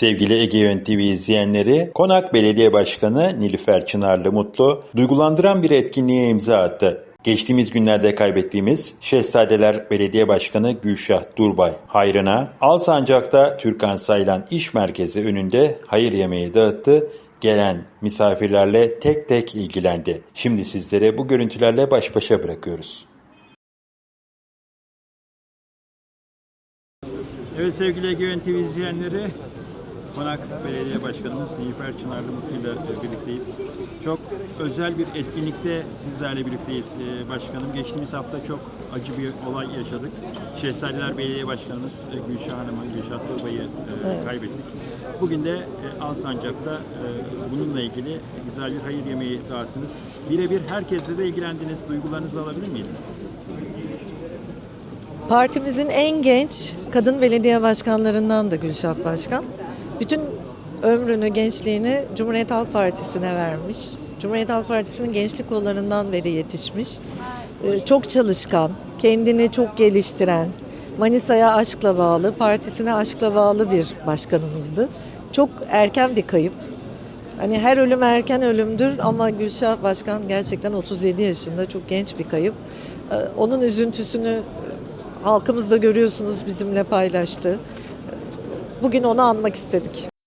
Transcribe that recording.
Sevgili Ege Yön TV izleyenleri, Konak Belediye Başkanı Nilüfer Çınarlı Mutlu, duygulandıran bir etkinliğe imza attı. Geçtiğimiz günlerde kaybettiğimiz Şehzadeler Belediye Başkanı Gülşah Durbay hayrına Alsancak'ta Türkan Saylan İş Merkezi önünde hayır yemeği dağıttı. Gelen misafirlerle tek tek ilgilendi. Şimdi sizlere bu görüntülerle baş başa bırakıyoruz. Evet sevgili Ege TV izleyenleri, Konak Belediye Başkanımız Nilüfer Çınarlı Mutlu ile birlikteyiz. Çok özel bir etkinlikte sizlerle birlikteyiz Ee, başkanım. Geçtiğimiz hafta çok acı bir olay yaşadık. Şehzadeler Belediye Başkanımız e, Gülşah Hanım'ı, Gülşah Turbay'ı e, kaybettik. Bugün de e, Alsancak'ta bununla ilgili güzel bir hayır yemeği dağıttınız. Birebir herkesle de ilgilendiniz. Duygularınızı alabilir miyiz? Partimizin en genç kadın belediye başkanlarından da Gülşah Başkan. Bütün ömrünü, gençliğini Cumhuriyet Halk Partisi'ne vermiş. Cumhuriyet Halk Partisi'nin gençlik kollarından beri yetişmiş. Ee, Çok çalışkan, kendini çok geliştiren, Manisa'ya aşkla bağlı, partisine aşkla bağlı bir başkanımızdı. Çok erken bir kayıp. Hani her ölüm erken ölümdür ama Gülşah Başkan gerçekten 37 yaşında çok genç bir kayıp. Ee, Onun üzüntüsünü e, halkımız da görüyorsunuz bizimle paylaştı. Bugün onu anmak istedik.